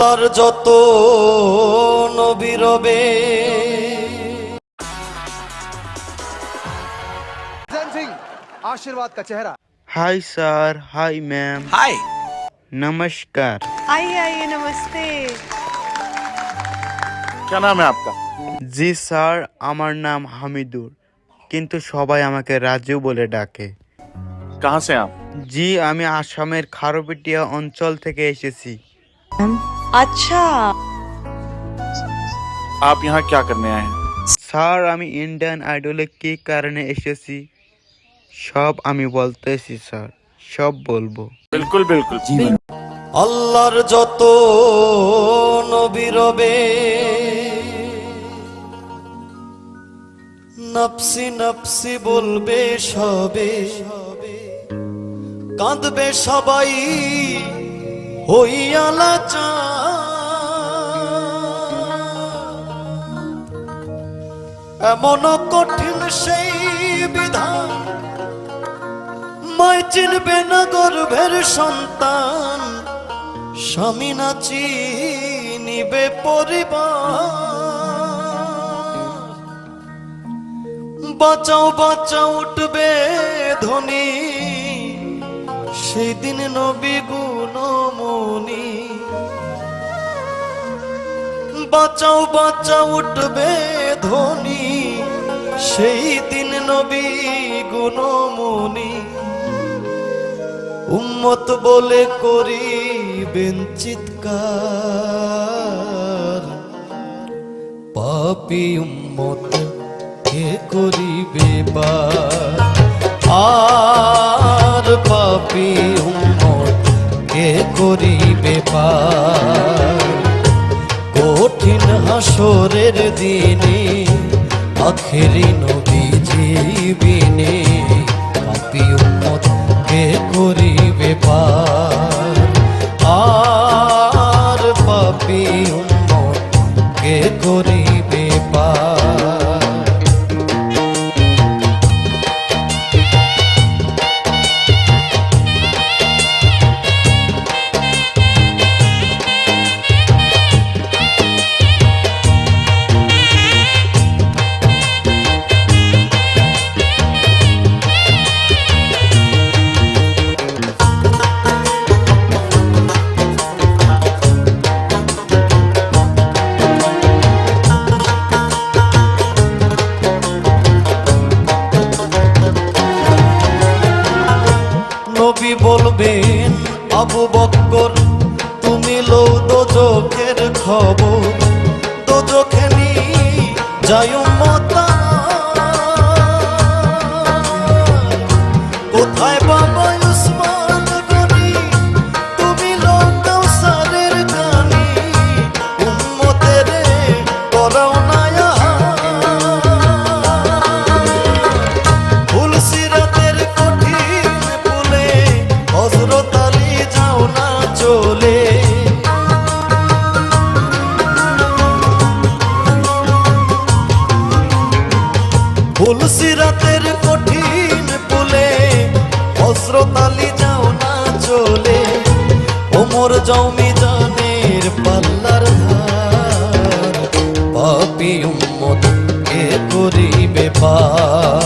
তার যত নবীরবে जैन सिंह आशीर्वाद का चेहरा hi sir hi ma'am hi नमस्कार आइए आइए नमस्ते क्या नाम है आपका জি স্যার আমার নাম হামিদুর কিন্তু সবাই আমাকে রাজু বলে ডাকে कहाँ से आप জি আমি আসামের খারপিটিয়া অঞ্চল থেকে এসেছি আচ্ছা আপ ইহা ক্যা করনে আয়ে হ্যায় স্যার আমি ইন্ডিয়ান আইডলে কি কারণে এসেছি? সব আমি বলতেছি স্যার। সব বলব। বিলকুল বিলকুল আল্লাহর যত নবী রবে নফসি নফসি বলবে সবে কাঁদবে সবাই। হইয়ালা চা। এমন কঠিন সেই বিধান, মায় চিনবে না গর্ভের সন্তান, স্বামী না চিনিবে পরিবার। বাঁচাও বাঁচাও, উঠবে ধনী সেই দিন নবী গুণমণি বাঁচাও বাঁচাও উঠবে ধনী সেই দিন নবী গুণমণি উম্মত বলে করিবেন চিৎকার। পাপি উম্মত কে করিবে বার? আর পাপি উম্মত কে করিবে পার। কঠিন হাসরের দিনে আখেরি নবী জীবিনে পাপি উম্মত কে করিবে পার। বক্কর তুমি লৌ দোজখের খবর। দোজখে নি যায় মতা ফুল সিরাতের কঠিন পুলে অস্রতালি যাও না চলে। ওমর জমি জানের পাল্লার ধার। পাপি উম্মত কে করিবে পার